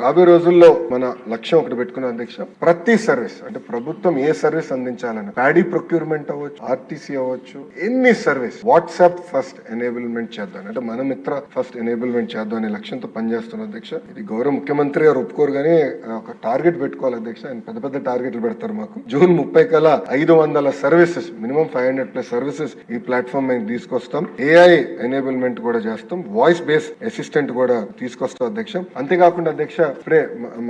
రాబోయే రోజుల్లో మన లక్ష్యం ఒకటి పెట్టుకున్న అధ్యక్ష ప్రతి సర్వీస్ అంటే ప్రభుత్వం ఏ సర్వీస్ అందించాలని ప్యాడీ ప్రొక్యూర్మెంట్ అవ్వచ్చు ఆర్టీసీ అవ్వచ్చు ఎన్ని సర్వీస్ వాట్సాప్ ఫస్ట్ ఎనేబుల్మెంట్ చేద్దాం. అంటే మన మిత్ర ఫస్ట్ ఎనేబుల్మెంట్ చేద్దాం అనే లక్ష్యంతో పనిచేస్తున్న అధ్యక్ష. ఇది గౌరవ ముఖ్యమంత్రి గారు ఒప్పుకోరు కానీ ఒక టార్గెట్ పెట్టుకోవాలి అధ్యక్ష. ఆయన పెద్ద పెద్ద టార్గెట్లు పెడతారు మాకు. జూన్ ముప్పై కల్లా ఐదు వందల services minimum five hundred plus services ఈ ప్లాట్ఫామ్ మేము తీసుకొస్తాం. ఏఐ ఎనేబుల్మెంట్ కూడా చేస్తాం. వాయిస్ బేస్ అసిస్టెంట్ కూడా తీసుకొస్తాం అధ్యక్ష. అంతేకాకుండా అధ్యక్ష ఇప్పుడే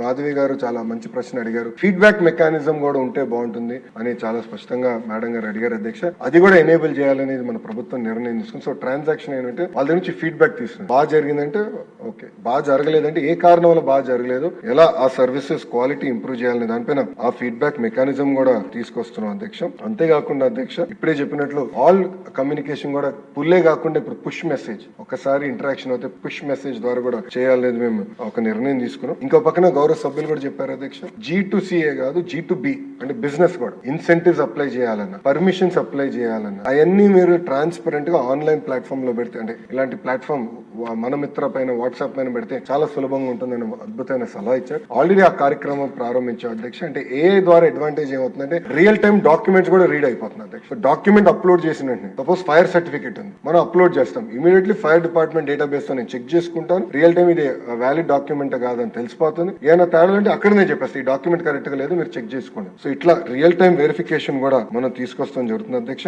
మాధవి గారు చాలా మంచి ప్రశ్న అడిగారు. ఫీడ్బ్యాక్ మెకానిజం కూడా ఉంటే బాగుంటుంది అని చాలా స్పష్టంగా మేడం గారు అడిగారు అధ్యక్ష. అది కూడా ఎనేబుల్ చేయాలనేది మన ప్రభుత్వం నిర్ణయం తీసుకుంది. సో ట్రాన్సాక్షన్ ఏంటంటే వాళ్ళ నుంచి ఫీడ్బ్యాక్ తీసుకుంది. బాగా జరిగిందంటే ఓకే. బాగా జరగలేదంటే ఏ కారణం వల్ల బాగా జరగలేదు? ఎలా ఆ సర్వీసెస్ క్వాలిటీ ఇంప్రూవ్ చేయాలనే దానిపైన ఆ ఫీడ్బ్యాక్ మెకానిజం కూడా తీసుకొస్తున్నాం అధ్యక్ష. అంతేకాకుండా అధ్యక్ష ఇప్పుడే చెప్పినట్లు ఆల్ కమ్యూనికేషన్ కూడా పుల్లే కాకుండా ఇప్పుడు పుష్ మెసేజ్ ఒకసారి ఇంటరాక్షన్ అయితే పుష్ మెసేజ్ ద్వారా కూడా చేయాలనేది మేము ఒక నిర్ణయం తీసుకున్నాం. ఇంకో పక్కన గౌరవ సభ్యులు కూడా చెప్పారు అధ్యక్ష. జీ టు సిఏ కాదు జీ టు బి అంటే బిజినెస్ కూడా. ఇన్సెంటివ్స్ అప్లై చేయాలన్న పర్మిషన్స్ అప్లై చేయాలన్న అవన్నీ మీరు ట్రాన్స్పరెంట్గా ఆన్లైన్ ప్లాట్ఫామ్లో పెడితే అంటే ఇలాంటి ప్లాట్ఫామ్ మన మిత్ర పైన వాట్సాప్ పైన పెడితే చాలా సులభంగా ఉంటుందని అద్భుతమైన సలహా ఇచ్చారు. ఆల్రెడీ ఆ కార్యక్రమం ప్రారంభించాం అధ్యక్ష. అంటే ఏ ద్వారా అడ్వాంటేజ్ ఏమవుతుందంటే రియల్ టైం డాక్యుమెంట్స్ కూడా రీడ్ అయిపోతుంది అధ్యక్ష. డాక్యుమెంట్ అప్లోడ్ చేసిన వెంటనే సపోజ్ ఫైర్ సర్టిఫికేట్ ఉంది. మనం అప్లోడ్ చేస్తాం. ఇమీడియట్లీ ఫైర్ డిపార్ట్మెంట్ డేటాబేస్తో నేను చెక్ చేసుకుంటాను. రియల్ టైం ఇది వ్యాలిడ్ డాక్యుమెంట్ కాదని తెలిసిపోతుంది. ఏమైనా తేడా అంటే అక్కడనే చెప్పేస్తే. ఈ డాక్యుమెంట్ కరెక్ట్గా లేదు మీరు చెక్ చేసుకోండి. సో ఇట్లా రియల్ టైం వెరిఫికేషన్ కూడా మనం తీసుకొస్తాం జరుగుతుంది అధ్యక్ష.